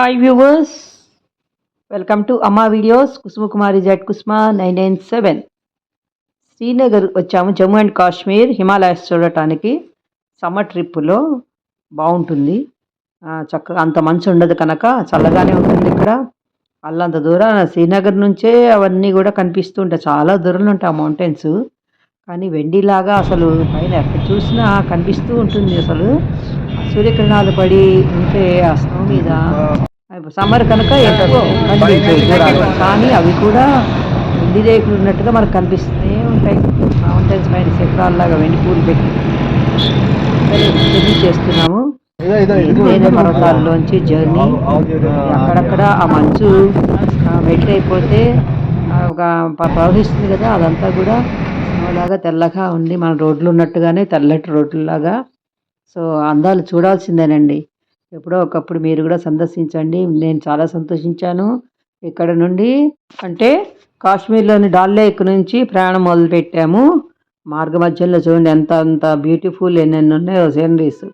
Hi viewers welcome to Amma videos Kusumakumari Z Kusuma nine nine seven Srinagar వచ్చాము Jammu and Kashmir Himalayas చూడటానికి. Summer ట్రిప్పులో బాగుంటుంది. చక్కగా అంత మంచు ఉండదు కనుక చల్లగానే ఉంటుంది ఇక్కడ. అల్లంత దూరం శ్రీనగర్ నుంచే అవన్నీ కూడా కనిపిస్తూ ఉంటాయి. చాలా దూరంలో ఉంటాయి ఆ మౌంటైన్స్ కానీ వెండిలాగా అసలు పైన ఎక్కడ చూసినా కనిపిస్తూ ఉంటుంది అసలు. సూర్యకిరణాలు పడి ఉంటే ఆ స్నో మీద సమ్మర్ కనుక కానీ అవి కూడా వెండి రేకులు ఉన్నట్టుగా మనకు కనిపిస్తూనే ఉంటాయి. మౌంటైన్స్ పైన శిఖరాల్లాగా వెండి పూలు పెట్టి చేస్తున్నాము. పర్వతాల్లోంచి జర్నీ అక్కడక్కడ ఆ మంచు మెల్ట్ అయిపోతే ఒక ప్రవహిస్తుంది కదా అదంతా కూడా లాగా తెల్లగా ఉంది. మన రోడ్లు ఉన్నట్టుగానే తెల్లటి రోడ్లలాగా సో అందాలు చూడాల్సిందేనండి. ఎప్పుడో ఒకప్పుడు మీరు కూడా సందర్శించండి. నేను చాలా సంతోషించాను. ఇక్కడ నుండి అంటే కాశ్మీర్లోని డాల్ లేక్ నుంచి ప్రయాణం మొదలుపెట్టాము. మార్గ మధ్యలో చూడండి ఎంత అంత బ్యూటిఫుల్ ఎన్నెన్ని ఉన్నాయో సీనరీస్.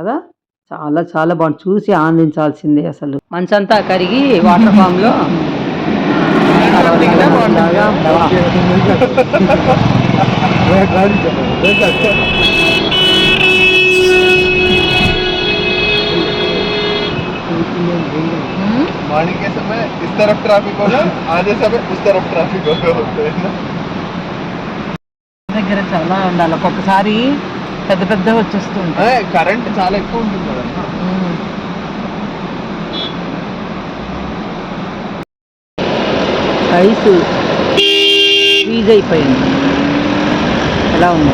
కదా? చాలా చాలా బాగుంది. చూసి ఆనందించాల్సిందే అసలు. మంచంతా కరిగి వాటర్ ఫామ్లో. मॉर्निंग के समय इस तरफ ट्रैफिक होगा आधे समय उस तरफ ट्रैफिक होगा దగ్గర చాలా ఉండాలి ఒక్కొక్కసారి పెద్ద పెద్ద వచ్చేస్తూ ఉంటాయి కరెంట్ చాలా ఎక్కువ ఉంటుంది కదా ఐస్ ఫ్రీజ్ అయిపోయింది ఎలా ఉంది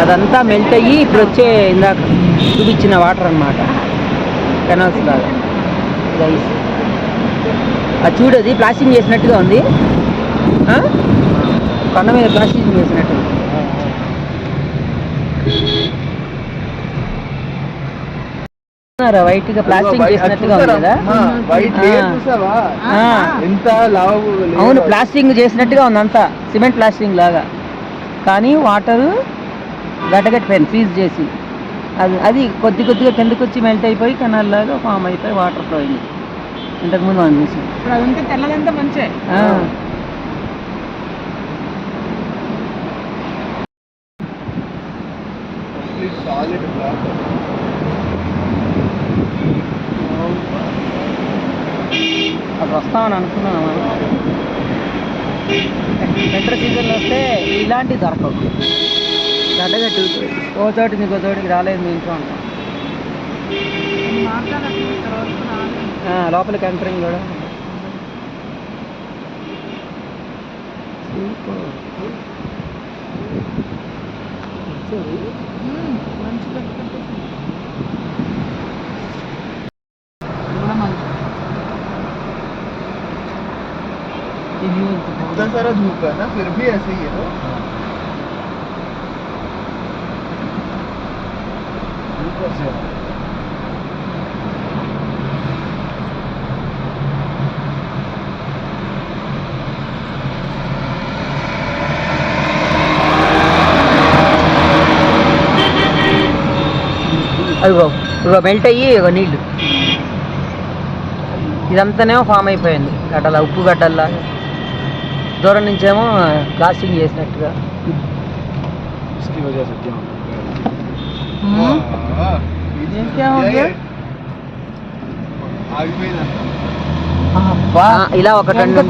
అదంతా మెల్ట్ అయ్యి ఇప్పుడు వచ్చే ఇందాక చూపించిన వాటర్ అన్నమాట కెనాల్స్ లాగా ఇది అది చూడది ప్లాస్టింగ్ చేసినట్టుగా ఉంది? కొండ మీద ప్లాస్టింగ్ చేసినట్టు వైట్గా ప్లాస్టింగ్ చేసినట్టుగా ఉంది కదా. ఎంత అవును ప్లాస్టింగ్ చేసినట్టుగా ఉంది అంతా. సిమెంట్ ప్లాస్టింగ్ లాగా. కానీ వాటరు గడ్డగట్టిపోయింది ఫ్రీజ్ చేసి. అది అది కొద్ది కొద్దిగా కిందకు వచ్చి మెల్ట్ అయిపోయి కెనాల్ లాగా ఫామ్ అయిపోయి వాటర్ ఫ్లో అయింది ఇంతకుముందు మనం చూసి. ఇప్పుడు అదంతా తెల్లదంతా మంచే. అది వస్తామని అనుకున్నాము వింటర్ సీజన్లో వస్తే ఇలాంటివి దొరకవు. గడ్డగట్టు ఓ చోటు ఇంకో చోటికి రాలేదు మీ ఇంట్లో అంటాం లోపలికి ఎంటరింగ్ కూడా इतना सारा धूप है ना फिर भी ऐसे ही है ना అదిగో ఇగో మెల్ట్ అయ్యి ఇగో నీళ్ళు ఇదంతానేమో ఫామ్ అయిపోయింది. గడ్డల ఉప్పు గడ్డల్లా. దూరం నుంచేమో ప్లాస్టింగ్ చేసినట్టుగా. Hmm? ఇలా ఒక టన్ను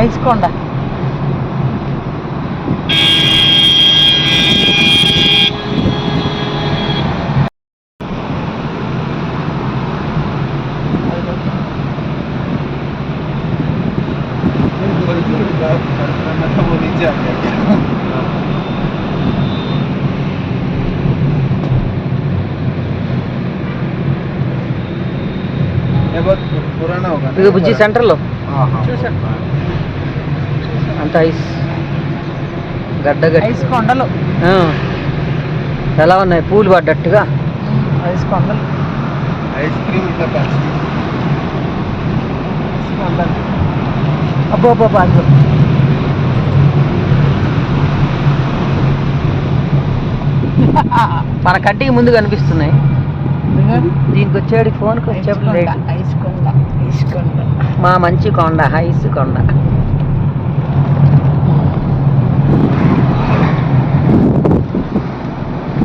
ఐస్ కొండ. वो नीचे आ गया ये बहुत पुराना होगा ना? ఇక బుజ్జి సెంటర్లో हाँ हाँ చూసాను అంత ఐస్ గడ్డ గడ్డ ఐస్ కొండలు ఆ. ఎలా ఉన్నాయి పూలు పడ్డట్టుగా ఐస్ కొండలు आइसक्रीम इतना पास ఐస్ కొండలు అబ్బో అబ్బో అబ్బో. మన కంటికి ముందు కనిపిస్తున్నాయి. దీనికి ఫోన్కి వచ్చేప్పుడు. ఐస్కొండ ఐస్కొండ మా మంచి కొండ హైస్ కొండ.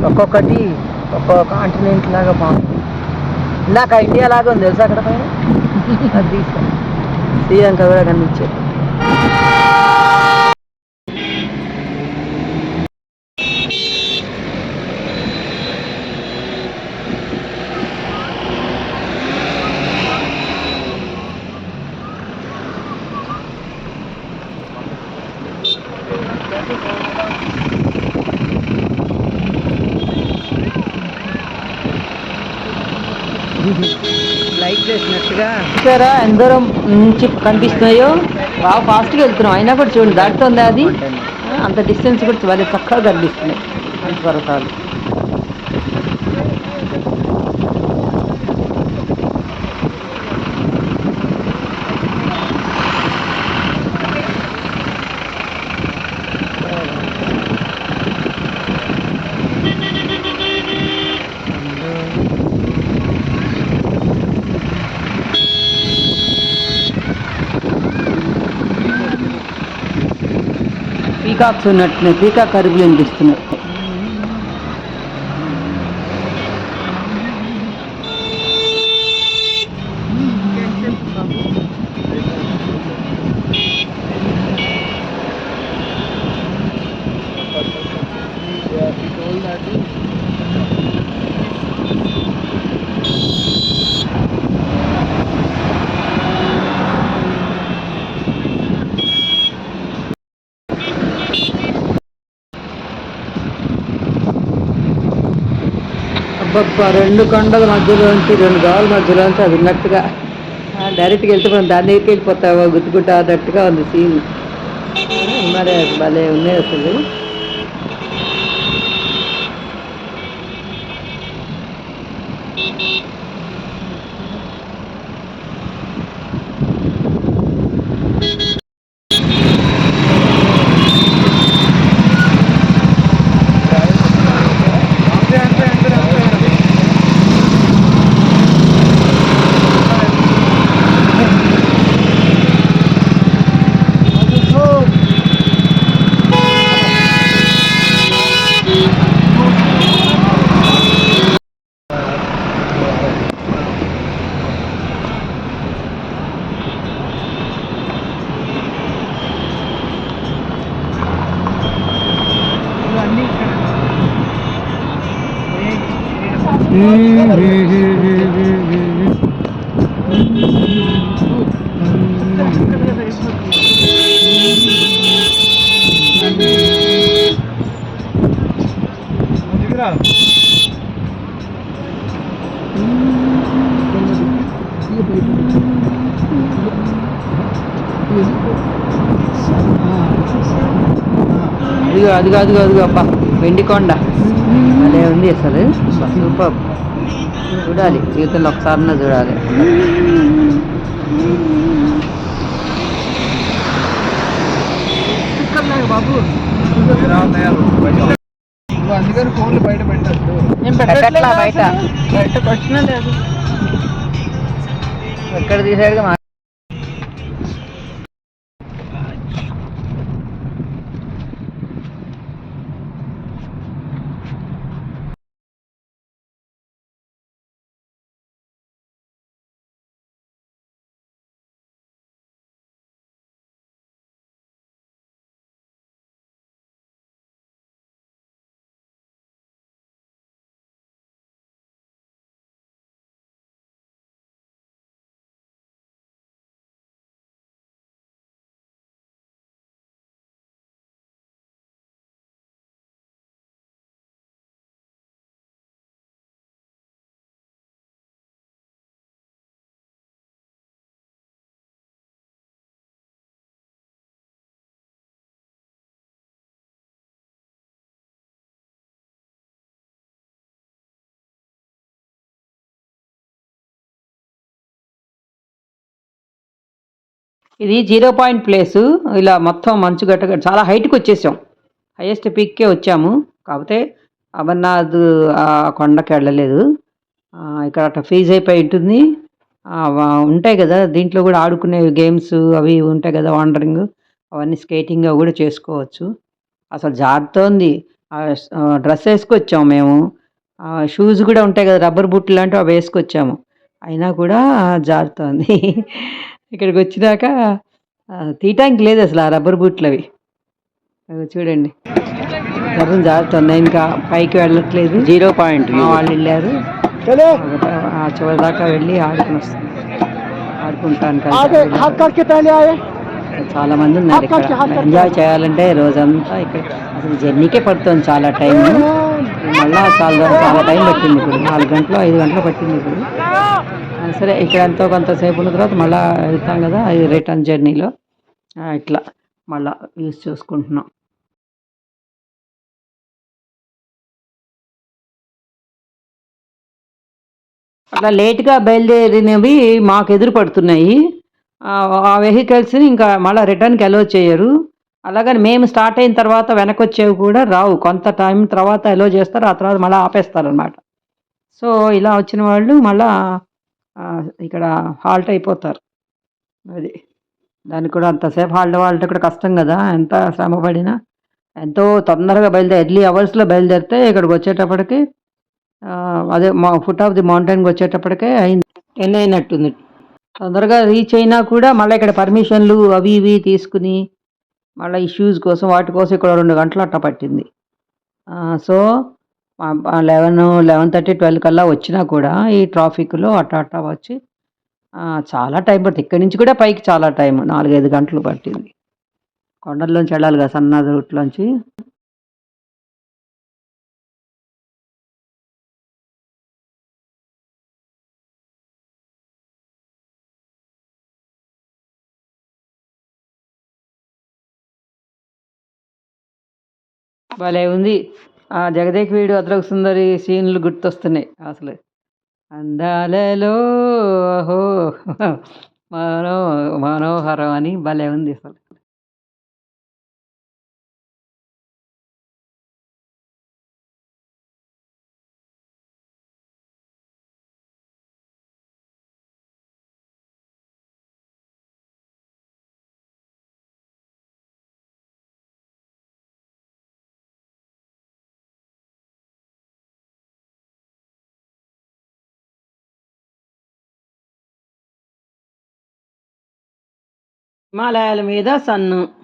ఒక్కొక్కటి ఒక్కొక్క కాంటినెంట్ లాగా బాగుంది. ఇందాక ఇండియా లాగా ఉంది. తెలుసా అక్కడ పైన? అది శ్రీలంక కూడా కనిపించేది లైట్ వేసినట్టుగా చూసారా? ఎందరో నుంచి కనిపిస్తున్నాయో. బాగా ఫాస్ట్గా వెళ్తున్నాం. అయినా కూడా చూడండి దాటుతుంది అది? అంత డిస్టెన్స్ కూడా చాలా చక్కగా కనిపిస్తున్నాయి. పర్వతాలు. పీకాక్స్ ఉన్నట్టున్నాయి పీకాక్ అరుగులు అనిపిస్తున్నాయి అబ్బబ్బా రెండు కొండల మధ్యలోంచి రెండు గాల మధ్యలోంచి అది ఉన్నట్టుగా డైరెక్ట్గా వెళ్తే మనం దాని దగ్గరికి వెళ్ళిపోతావా? గుర్తుకుంటా అన్నట్టుగా ఉంది సీన్. మరి భలే ఉన్నాయి అసలు. అదిగో అదిగో అదిగో అదిగో అప్ప వెండికొండ అదే ఉంది అసలు. సూపర్. చూడాలి. జీవితంలో ఒకసారి చూడాలి. బాబు నువ్వు అందుకని ఫోన్లు బయట? పెట్టద్దు నేను పెట్టట్లా బయట. బయటకు వచ్చినా లేదు. ఎక్కడ తీసాడుగా ఇది జీరో పాయింట్ ప్లేసు. ఇలా మొత్తం మంచు గట్ట చాలా హైట్కి వచ్చేసాం. హైయెస్ట్ పీక్కే వచ్చాము. కాకపోతే అమర్నాథ్ ఆ కొండకి వెళ్ళలేదు. ఇక్కడ అట్లా ఫీజ్ అయిపోయి ఉంటుంది. ఉంటాయి కదా దీంట్లో కూడా ఆడుకునే గేమ్స్ అవి ఉంటాయి కదా వాండరింగ్ అవన్నీ స్కేటింగ్ అవి కూడా చేసుకోవచ్చు. అసలు జారుతోంది. డ్రెస్ వేసుకొచ్చాము మేము. షూస్ కూడా ఉంటాయి కదా రబ్బర్ బూట్లు లాంటివి అవి వేసుకొచ్చాము. అయినా కూడా జారుతోంది. ఇక్కడికి వచ్చినాక తీయటానికి లేదు అసలు ఆ రబ్బర్ బూట్లు అవి చూడండి. జర్రం జారుతుంది ఇంకా పైకి వెళ్ళట్లేదు. జీరో పాయింట్ వాళ్ళు వెళ్ళారు. ఆ చివరి దాకా వెళ్ళి ఆడుకుని వస్తుంది ఆడుకుంటాను కదా. చాలా మంది ఉన్నారు ఇక్కడ. ఎంజాయ్ చేయాలంటే రోజంతా ఇక్కడ. అసలు జర్నీకే పడుతుంది చాలా టైం మళ్ళా చాలా చాలా టైం పట్టింది ఇప్పుడు. నాలుగు గంటలు ఐదు గంటలు పట్టింది ఇప్పుడు. సరే ఇక్కడ ఎంతో కొంతసేపు ఉన్న తర్వాత మళ్ళా వెళ్తాం కదా అది రిటర్న్ జర్నీలో. ఇట్లా మళ్ళా యూస్ చేసుకుంటున్నాం. అట్లా లేట్గా బయలుదేరినవి మాకు ఎదురు పడుతున్నాయి. ఆ, వెహికల్స్ని ఇంకా మళ్ళీ రిటర్న్కి అలో చేయరు. అలాగని మేము స్టార్ట్ అయిన తర్వాత వెనక వచ్చేవి కూడా రావు. కొంత టైం తర్వాత అలో చేస్తారు ఆ తర్వాత మళ్ళీ ఆపేస్తారు అనమాట సో ఇలా వచ్చిన వాళ్ళు మళ్ళీ ఇక్కడ హాల్ట్ అయిపోతారు. అది. దానికి కూడా అంతసేపు హాల్ట్ హాల్ట్ కూడా కష్టం కదా. ఎంత శ్రమ పడినా ఎంతో తొందరగా బయలుదేరి ఎర్లీ అవర్స్లో బయలుదేరితే ఇక్కడికి వచ్చేటప్పటికి అదే మా ఫుట్ ఆఫ్ ది మౌంటైన్కి వచ్చేటప్పటికే అయింది. ఎన్ని అయినట్టుంది. తొందరగా రీచ్ అయినా కూడా మళ్ళీ ఇక్కడ పర్మిషన్లు అవి ఇవి తీసుకుని మళ్ళీ ఇష్యూస్ కోసం వాటి కోసం ఇక్కడ రెండు గంటలు అట్ట పట్టింది. So eleven eleven thirty twelve కల్లా వచ్చినా కూడా ఈ ట్రాఫిక్లో అట్ట అట్ట వచ్చి చాలా టైం పడుతుంది. ఇక్కడి నుంచి కూడా పైకి చాలా టైం నాలుగైదు గంటలు పట్టింది. కొండల్లోంచి వెళ్ళాలి కదా సన్నది రూట్లోంచి. భలే ఉంది. ఆ జగదేక్ వీడు అద్రక సుందరి సీన్లు గుర్తొస్తున్నాయి అసలు. అందాలలో ఓహో మనో మనోహరం అని భలే ఉంది అసలు. హిమాలయాల మీద సన్ను.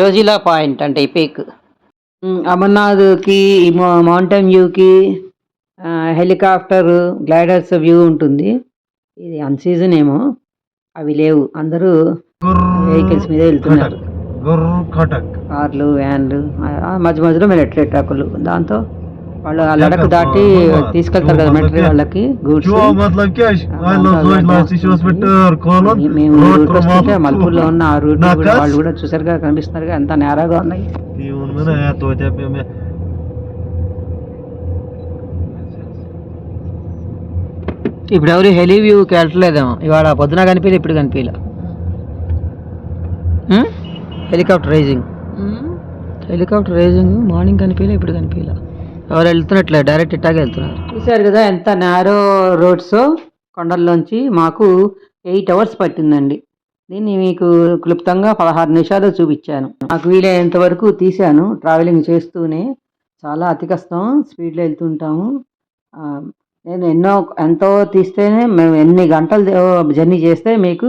జోజిలా పాయింట్ అంటే ఈ పీక్. అమర్నాథ్కి మౌంటైన్ వ్యూకి హెలికాప్టర్ గ్లైడర్స్ వ్యూ ఉంటుంది. ఇది అన్ సీజన్ ఏమో. అవి లేవు. అందరూ వెహికల్స్ మీద వెళ్తున్నారు. కార్లు వ్యాన్లు మధ్య మధ్యలో మిలిటరీ ట్రక్కులు దాంతో వాళ్ళు లడక్ దాటి తీసుకెళ్తారు కదా మిలిటరీ వాళ్ళకి గూడ్స్ మేము ఉన్న ఆ రూట్ వాళ్ళు కూడా చూసారుగా కనిపిస్తున్నారు ఎంత నేరాగా ఉన్నాయి. ఇప్పుడు ఎవరు హెలీ వ్యూ వెళ్ళట్లేదేమో. ఇవాళ పొద్దున కనిపించలేదు ఇప్పుడు కనిపించలే. Helicopter rising. Helicopter rising morning కనిపించలే ఇప్పుడు కనిపించలే. ఎవరు వెళ్తున్నట్లే డైరెక్ట్ ఇట్టాగే వెళ్తున్నారు. చూశారు కదా ఎంత నేరో రోడ్స్ కొండల్లోంచి మాకు ఎయిట్ అవర్స్ పట్టిందండి. దీన్ని మీకు క్లుప్తంగా పదహారు నిమిషాలు చూపించాను. నాకు వీలైనంత వరకు తీశాను. ట్రావెలింగ్ చేస్తూనే చాలా అతి కష్టం స్పీడ్లో వెళ్తుంటాము. నేను ఎన్నో ఎంతో తీస్తేనే మేము ఎన్ని గంటలు జర్నీ చేస్తే మీకు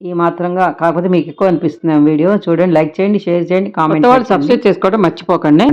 ఈ మాత్రంగా కాకపోతే మీకు ఎక్కువ అనిపిస్తుంది వీడియో. చూడండి లైక్ చేయండి షేర్ చేయండి కామెంట్ సబ్స్క్రైబ్ చేసుకోవడం మర్చిపోకండి.